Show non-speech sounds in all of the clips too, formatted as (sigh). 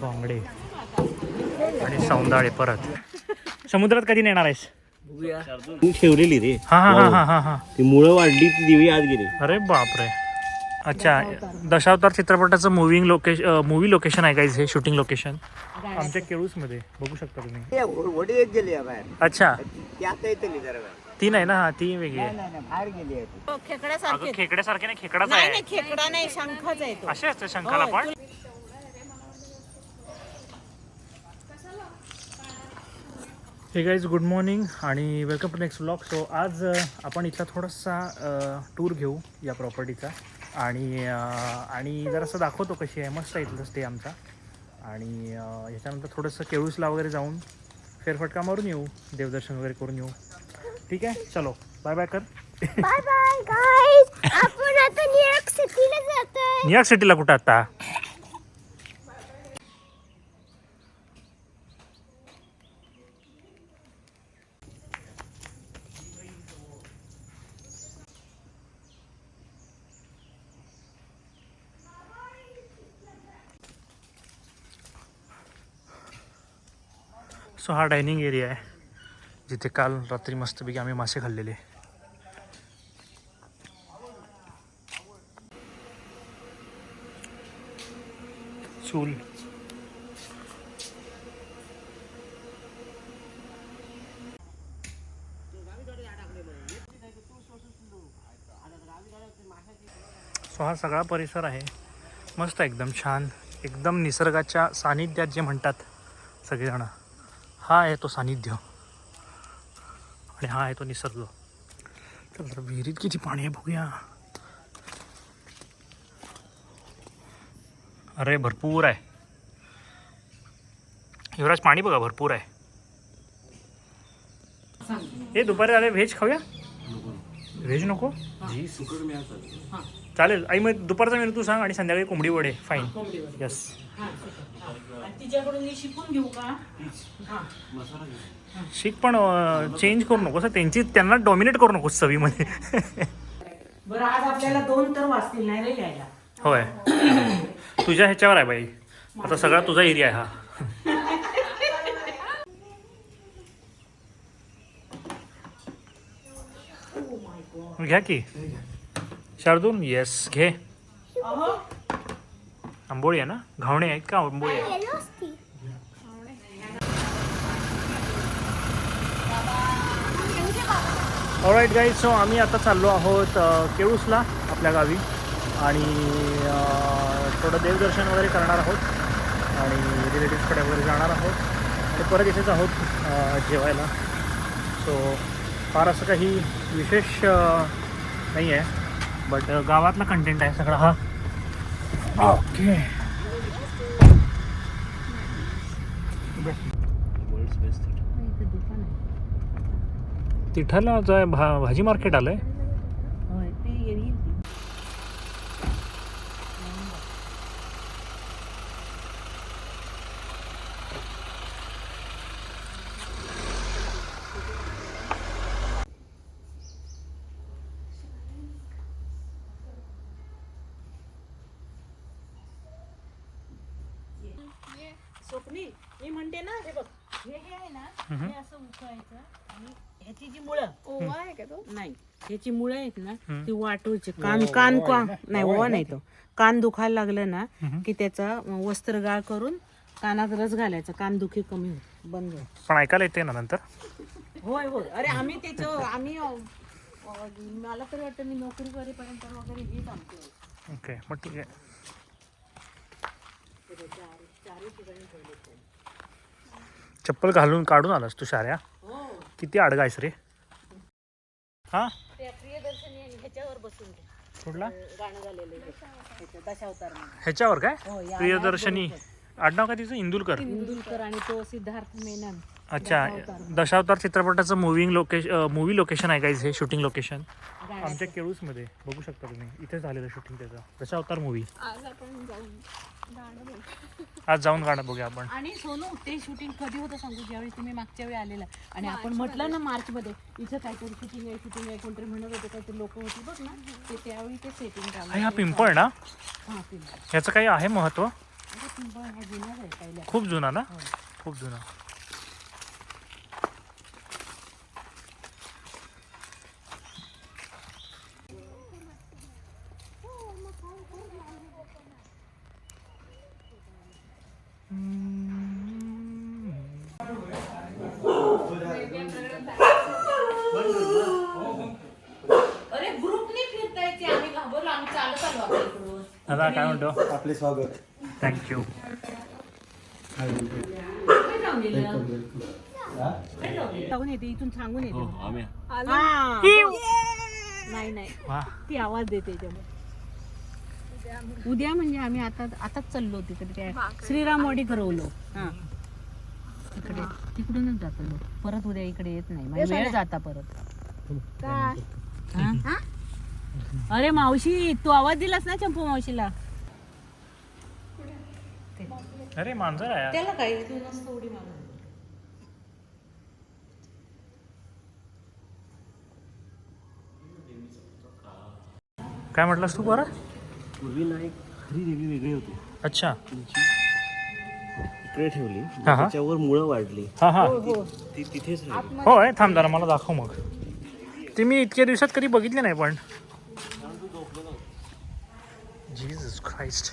बांगडे. आणि सौंदाळे परत. समुद्रात कधी नेणार आहेस? ती ठेवलेली रे. हा हा हा हा हा. हा ती मुळं वाढली ती देवी आत गेली. अरे बापरे. अच्छा दशावतार चित्रपटाचं मुव्हिंग लोकेशन मूवी लोकेशन आहे का हे शूटिंग लोकेशन आमच्या केळूसमध्ये. बघू शकता तुम्ही. वडी एक गेली आहे बाहेर. अच्छा. ती आता येते जरा वेळ ती नाही ना हा ती वेगळी आहे. नाही नाही बाहेर गेली आहे ती. हो, खेकड्यासारखे नाही खेकडाच नाही आहे नाही खेकडा नाही शंखाच आहे तो. असे असते शंखाला हो, पण? हे गाईज गुड मॉर्निंग आणि welcome to next blog so आज अ, आपण इथला थोडासा टूर घेऊ या प्रॉपर्टीचा आणि अ, आणि जरासं दाखवतो कशी आहे. मस्त आहे इथलं स्टे आमचा. आणि अ, ह्याच्यानंतर थोडंसं केळूसला वगैरे जाऊन फेरफटका मारून येऊ देवदर्शन वगैरे करून येऊ. ठीक है? चलो बाय बाय कर बाय बाय आपण आता न्यूयॉर्क सिटीला जातोय न्यूयॉर्क सिटीला कुठं आता सो हा डायनिंग एरिया आहे जिथे काल रात्री मस्तपैकी आम्ही मासे खाल्लेले. चूल. सो हा सगळा परिसर आहे. मस्त एकदम छान. एकदम निसर्गाच्या सानिध्यात जे म्हणतात सगळेजण हा आहे तो सानिध्य. आणि हा आहे तो निसर्ग. चल जरा विहिरीत किती पाणी आहे बघूया. अरे भरपूर आहे. युवराज पाणी बघा भरपूर आहे. हे दुपारी आले व्हेज खाऊया? व्हेज नको? जी चालेल. आई मग दुपारचा मेनू तू सांग आणि संध्याकाळी कोंबडी वडे. फाईन यस तिच्याकडून मी शिकून घेऊ का? शिक पण चेंज करू नकोस. हं. त्यांची त्यांना डॉमिनेट करू नकोस चवीमध्ये बरं आज आपल्याला दोन तर वाचतील नाही रे होय. तुझ्या ह्याच्यावर आहे बाई. आता सगळा तुझा एरिया आहे हा. (laughs) घ्या की. शार्दूल येस घे. अहो. आंबोळी आहे ना? घावणे आहेत का आंबोळी आहे ऑलराईट गाईज सो आम्ही आता चाललो आहोत केळूसला आपल्या गावी. आणि थोडं देवदर्शन वगैरे करणार आहोत. आणि रिलेटिव्सकडे वगैरे जाणार आहोत. आणि परत इथेच आहोत जेवायला. सो फार असं काही विशेष नाही आहे बट गावातला कंटेंट आहे सगळा हा. ओके. तिठाला जो आहे भा भाजी मार्केट आलं आहे स्वप्नील मी म्हणते ना हे बघ हे हे आहे ना हे असं उकळायचं आणि ह्याची जी मुळं नाही ह्याची मुळं आहेत ना ती वाटूची. कान कान का नाही ओवा नाही तो? कान दुखायला लागलं ना की त्याचा वस्त्र गाळ करून कानात रस घालायचा. कान दुखी कमी होत बंद होत. पण ऐकायला येते ना नंतर? होय होय. अरे आम्ही त्याचं आम्ही अ, अ, मला तरी वाटतं मी नोकरी करेपर्यंत वगैरे हेच आमचं ओके मग ठीक आहे. चप्पल घालून काढून आलास तू शाऱ्या. हो. किती अडगायस रे. हा? त्या प्रियदर्शनी ह्याच्यावर बसून ते कुठला? गाणं झालेलं आहे ह्याचं दशावतार म्हणून. ह्याच्यावर काय? हो या प्रियदर्शनी. आडनाव काय तिचं? इंदुलकर. इंदुलकर आणि तो सिद्धार्थ मेनन. अच्छा दशावतार चित्रपटाचं मुव्हिंग लोकेशन मूवी लोकेशन आहे का हे शूटिंग लोकेशन आमच्या केळूसमध्ये बघू शकता तुम्ही इथे झालेलं शूटिंग त्याचं. दशा अवतार मूवी आज आपण जाऊन गाणं बोलू आज जाऊन गाणं बघूया आपण. आणि सोनू ते शूटिंग कधी होतं सांगू? ज्यावेळी तुम्ही मागच्या वेळी आलेला आणि आपण म्हटलं ना मार्च मध्ये इथं काहीतरी शूटिंग आहे शूटिंग आहे कोणतरी म्हणत होते काहीतरी लोक होती बघ ना. ते त्यावेळी ते सेटिंग आणि हा पिंपळ ना? हा पिंपळ. ह्याचं काही आहे महत्त्व? पिंपळ हा जुनाच आहे पहिल्या खूप जुना ना? खूप जुना अरे ग्रुपने फिरताय ते आम्ही घाबरलो आम्ही चालत आलो आपल्या इकडून दादा काय म्हणतो? आपले स्वागत. थँक्यू? जाऊन येते. इथून सांगून येते. नाही नाही. ती आवाज देते त्यामुळे उद्या म्हणजे आम्ही आता आताच चाललो तिकडे त्या श्रीरामवाडी ठरवलो हा. तिकडे. तिकडूनच जातो. परत उद्या इकडे येत नाही. म्हणजे वेळ जाता परत. हा? अरे मावशी तू आवाज दिलास ना चंपू मावशीला? अरे मांजर आहे त्याला काय? तू मस्त उडी मारून. काय म्हटलंस तू बरं पूर्वी ना एक खरी देवी वेगळी होती. अच्छा. इकडे ठेवली. हा. त्याच्यावर मुळं वाढली. हा हा. ती तिथेच राहिली. होय थांब जरा मला दाखव मग. ती मी इतक्या दिवसात कधी बघितली नाही पण. जीसस क्राइस्ट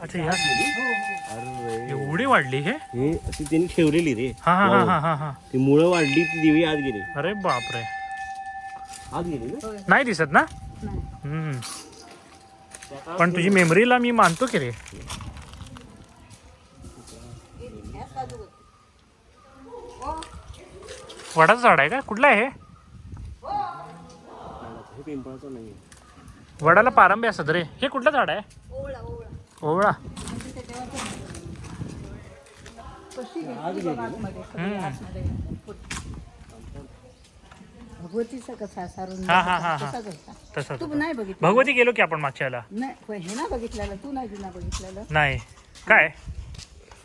अच्छा ह्या अरे. एवढी वाढली हे? हे ती त्यांनी ठेवलेली रे. हा हा हा. हा हा हा. ती मुळं वाढली ती देवी आत गेली. अरे बापरे. आत गेली ना? नाही दिसत ना? हम्म. पण तुझी मेमरीला मी मानतो की रे. वडाचं झाड आहे का? कुठलं आहे पिंपळाचं नाही वडाला पारंबी असतात रे. हे कुठलं झाड आहे? ओवळा हम्म. भगवतीचा कसा सारून हा हा हा हा. तसाच होता. तसं तू नाही बघितलं? भगवती गेलो की आपण मागच्या वेळेला नाही हे ना बघितलेलं तू नाही जुना बघितलेलं. नाही. काय?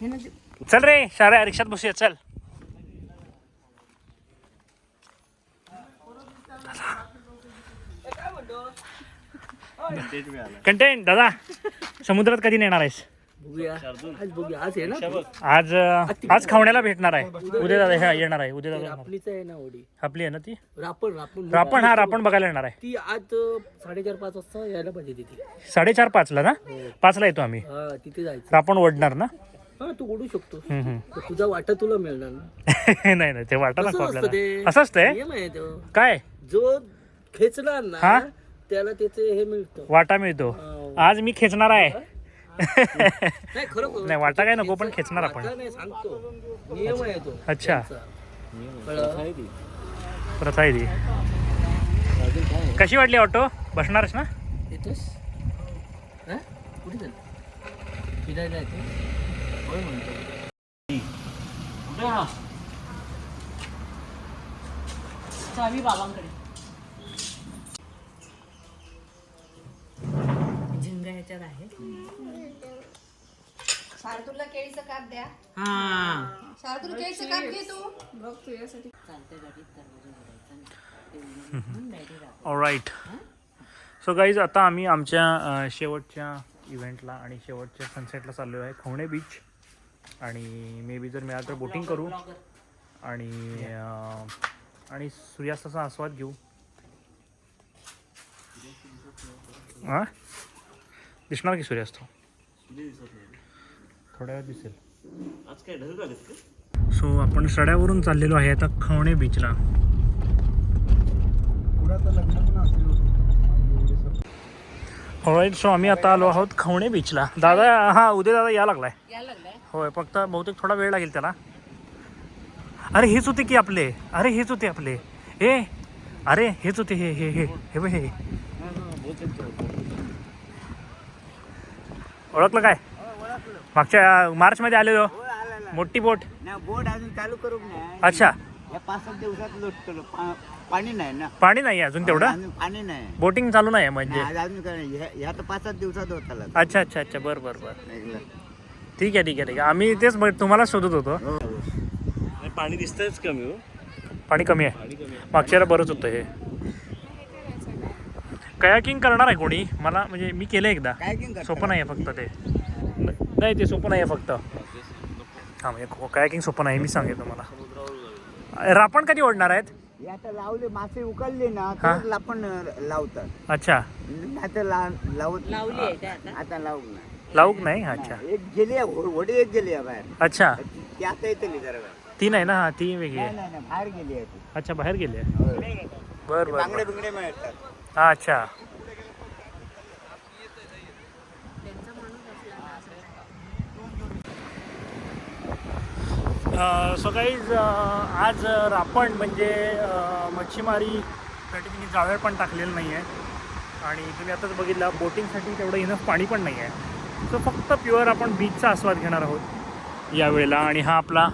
हे ना चल रे शाळा रिक्षात बसूया चल. कंटेंट दादा. समुद्रात कधी नेणार आहेस? आज बघूया. आज आहे ना आज अं, आज खावण्याला भेटणार आहे. उद्या दादा हे येणार आहे. उद्या दादा येणार. आपलीच आहे ना ओढी आपली आहे ना ती? रापण रापण रापण हा रापण बघायला येणार आहे. ती आज साडेचार पाच वाजता यायला पाहिजे तिथे. साडेचार पाचला ना? पाचला येतो आम्ही. हा तिथे जायचं. रापण ओढणार ना? हा तू ओढू शकतो. तर तुझा वाटा तुला मिळणार ना? (laughs) नाही नाही ते वाटा नको कसं असतं आपल्याला ते? असं असतंय? नियम आहे तो. काय? जो खेचणार हा? ना त्याला त्याचे हे मिळतं. वाटा मिळतो. आज मी खेचणार आहे. नाही खरं नाही वाटा काय नको पण खेचणार आपण. नाही सांगतो. नियम आहे तो. अच्छा. प्रथा आहे ती. कशी वाटली ऑटो? बसणारच ना? येतोस? हा? कुठे चाललं? फिरायला येतो होय म्हणतो. चावी बाबांकडे. ह्याच्यात आहे शार्दूलला केळीचं काप द्या. हा. शार्दूल केळीचं काप घे तू. बघ तुझ्यासाठी. ऑलराईट सो गाईज आता आम्ही आमच्या अं, शेवटच्या इव्हेंटला आणि शेवटच्या सनसेटला चाललो आहे खवणे बीच आणि मे बी जर मिळालं तर बोटिंग करू. आणि अं, आणि सूर्यास्ताचा आस्वाद घेऊ. हां? दिसणार की सूर्यास्त? थोड्या वेळ दिसेल. आज काय ढग आलेत का? सो आपण सड्यावरून चाललेलो आहे आता खवणे बीचला. ऑलराईट सो आम्ही आता आलो आहोत खवणे बीचला. दादा हा उद्या दादा या लागलाय. होय फक्त बहुतेक थोडा वेळ लागेल त्याला. अरे हेच होते की आपले. अरे हेच होते आपले. ए अरे हेच होते हे हे हे हे हे. ओळखलं काय? मागच्या मार्च मध्ये आलेलो. मोठी बोट. ना बोर्ड अजून चालू करू नाही. अच्छा. या पाच सात दिवसात लोटतो पा- पाणी नाही ना. पाणी नाही आहे अजून तेवढं? पाणी नाही. बोटिंग चालू नाही आहे म्हणजे? अजून काय नाही. ह्या- ह्या तर पाच सात दिवसात होत अच्छा अच्छा अच्छा. बरं बरं बरं. ठीक आहे ठीक आहे ठीक आहे. आम्ही तेच तुम्हाला शोधत होतो. आणि पाणी दिसतंच कमी हो. पाणी कमी आहे. मागच्या बरंच होतं हे. कयाकिंग करणार आहे कोणी? मला म्हणजे मी केलं एकदा. काय की सोपं नाही आहे फक्त ते. न- नाही ते सोपं नाही आहे फक्त. हां म्हणजे कयाकिंग सोपं नाही मी सांगेन तुम्हाला. रापण कधी ओढणार आहेत? हे आता लावले मासे उकळले ना हा. तर आपण लावतात. अच्छा. नाही तर ला- लावत लावली आहे आता. आता लावू नाही. लावूक नाही? अच्छा. एक गेली आहे, हो- होडी एक गेली आहे बाहेर. अच्छा. ती आता येते जरा. ती नाही ना? हा ती वेगळी नाही आहे. नाही नाही, बाहेर गेली आहे ती. अच्छा बाहेर गेली आहे. बरं बरं बांगडे बिंगडे मिळतात. अच्छा. सो गाईज आज रापण म्हणजे मच्छीमारीसाठी मच्छीमारी साठी तुम्ही जाळं पण टाकलेलं नाही आहे आणि तुम्ही आताच बघितला बोटिंगसाठी तेवढं इनफ पाणी पण नाही आहे सो फक्त प्युअर आपण बीचचा आस्वाद घेणार आहोत यावेळेला आणि हा आपला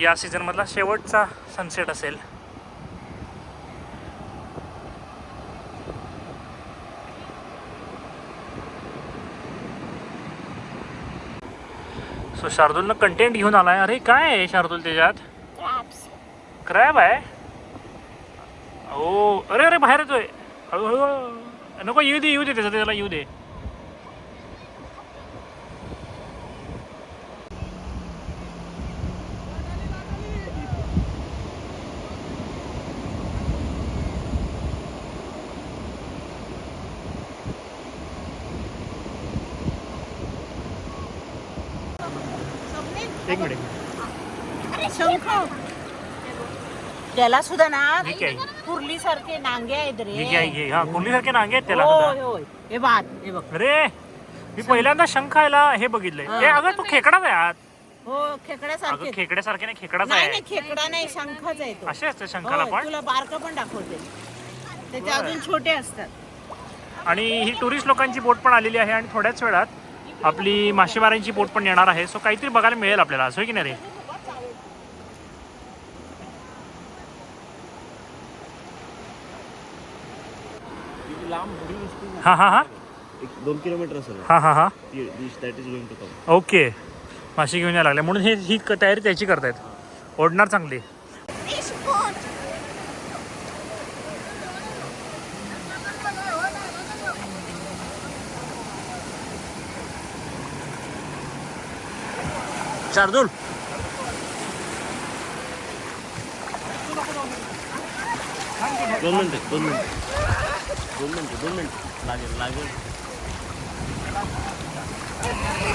या सीझनमधला शेवटचा सनसेट असेल. सो शार्दूलनं कंटेंट घेऊन आलाय. अरे काय आहे शार्दूल त्याच्यात? क्रॅब आहे? ओ अरे अरे बाहेर येतोय. हळूहळू. नको येऊ दे येऊ दे त्याचं त्याला येऊ दे. एक मिनिट शंख. त्याला सुद्धा ना ठीक आहे कुर्ली सारखे नांगे आहेत ठीक आहे रे घे हा कोंडलीसारखे नांगे आहेत त्याला. होय सुद्धा. होय. हे बात हे बघ. अरे मी पहिल्यांदा शंखायला हे बघितलंय. हा. ए अगं तू खेकडाच आहे आत हो अगं खेकड्यासारखे खेकड्यासारखे नाही खेकडाच नाही आहे नाही खेकडा नाही शंखाच आहे तो. असे असते शंखाला होय, पण? तुला बारक पण दाखवते. त्याचे बरं. अजून छोटे असतात. आणि ही टुरिस्ट लोकांची बोट पण आलेली आहे आणि थोड्याच वेळात आपली मासेमारांची बोट पण येणार आहे. सो काहीतरी बघायला मिळेल आपल्याला. असं की नाही रे. हा हा हा. दोन किलोमीटर असेल. हा हा हा. That is going to come okay मासे घेऊन यायला लागले. म्हणून हे ही तयारी त्याची करतायत. ओढणार चांगली. शार्दूल दोन मिनिटं दोन मिनिटं दोन मिनिटं दोन मिनिटं लागेल लागेल ते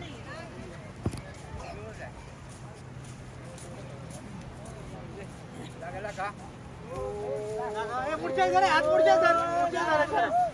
કાકા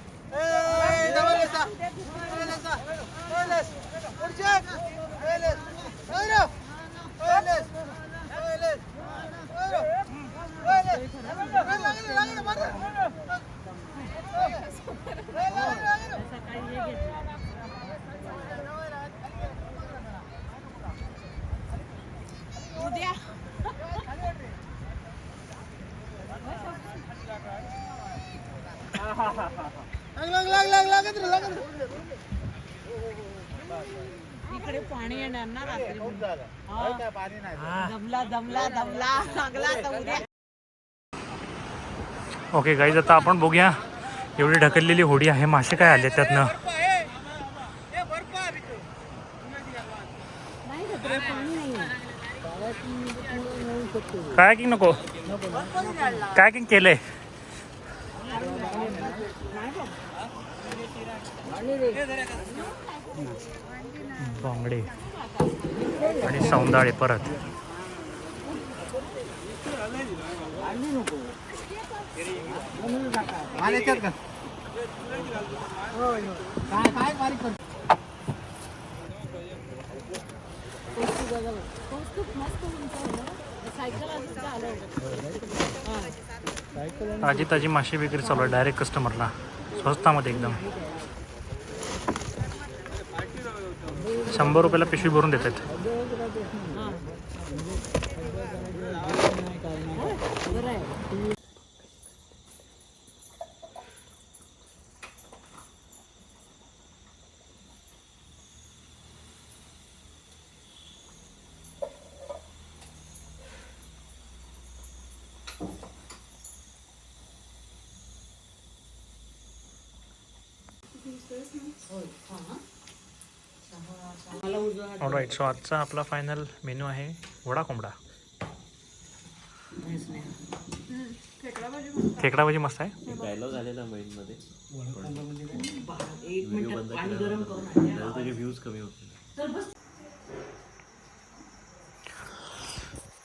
पाणी येणार ना रात्री. हा. पाणी नाही दमला दमला दमला. लागला आता उद्या. ओके गाईज आता आपण बघूया. एवढी ढकललेली होडी आहे. मासे काय आले त्यातनं? काय किंग नको. काय किंग केलंय बांगडे. आणि सौंदाळे परत. ताजी ताजी माशी विक्री चालू आहे डायरेक्ट कस्टमरला स्वस्तामध्ये एकदम. शंभर रुपयाला पिशवी भरून देतात राईट सो आजचा आपला फायनल मेनू आहे वडा कोंबडा खेकडा भाजी मस्त आहे. डायलॉग आलेला व्हिडिओ बंद केला त्याचे व्ह्यूज कमी होते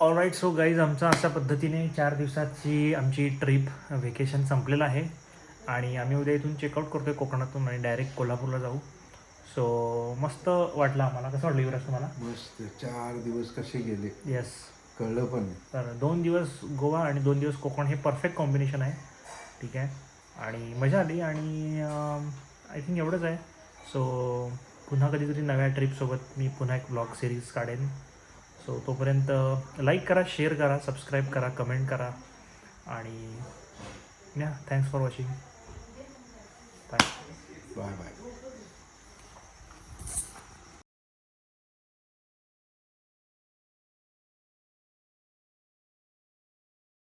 ऑल राईट सो गाईज आमचा अशा पद्धतीने चार दिवसाची आमची ट्रिप व्हेकेशन संपलेलं आहे. आणि आम्ही उद्या इथून चेकआउट करतो आहे कोकणातून आणि डायरेक्ट कोल्हापूरला जाऊ. सो मस्त वाटलं आम्हाला. कसं वाटलं युवराज तुम्हाला? मस्त. चार दिवस कसे गेले? येस कळलं पण नाही. तर दोन दिवस गोवा आणि दोन दिवस कोकण हे परफेक्ट कॉम्बिनेशन आहे. ठीक आहे? आणि मजा आली आणि आय थिंक एवढंच आहे. सो पुन्हा कधीतरी नव्या ट्रिपसोबत मी पुन्हा एक ब्लॉग सिरीज काढेन. सो तोपर्यंत लाईक करा शेअर करा सबस्क्राईब करा कमेंट करा. आणि या thanks for watching bye bye bye